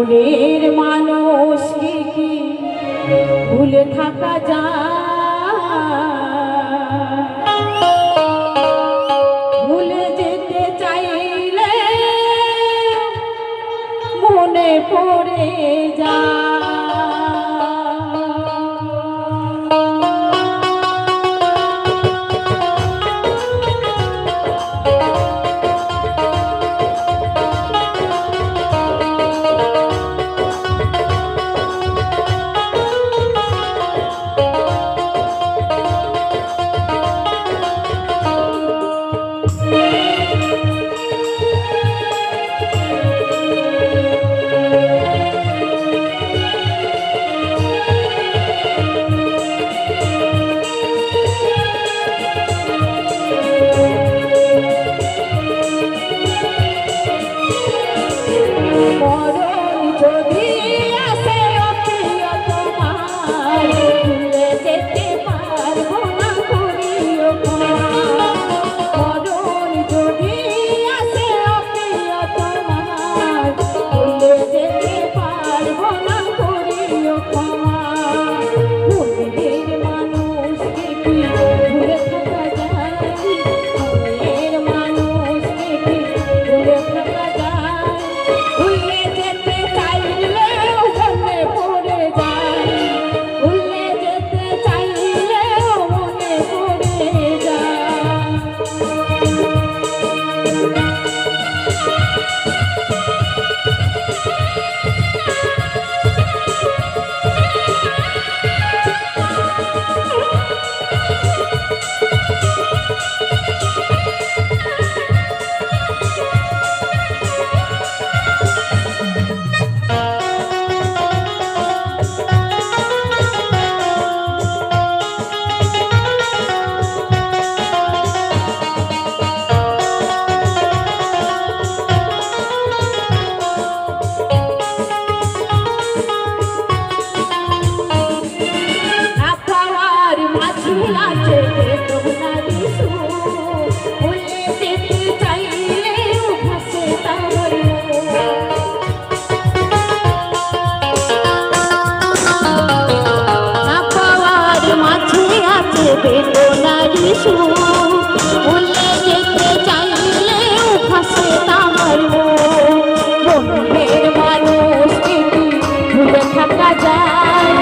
মনের মানুষ কি ভুলে থাকা যা ভুলে যেতে চাইলে মনে পড়ে যা সোনারি ভুলে যেতে চাইলেও ফাঁসে তাহার মনের মানুষ থাকা যায়।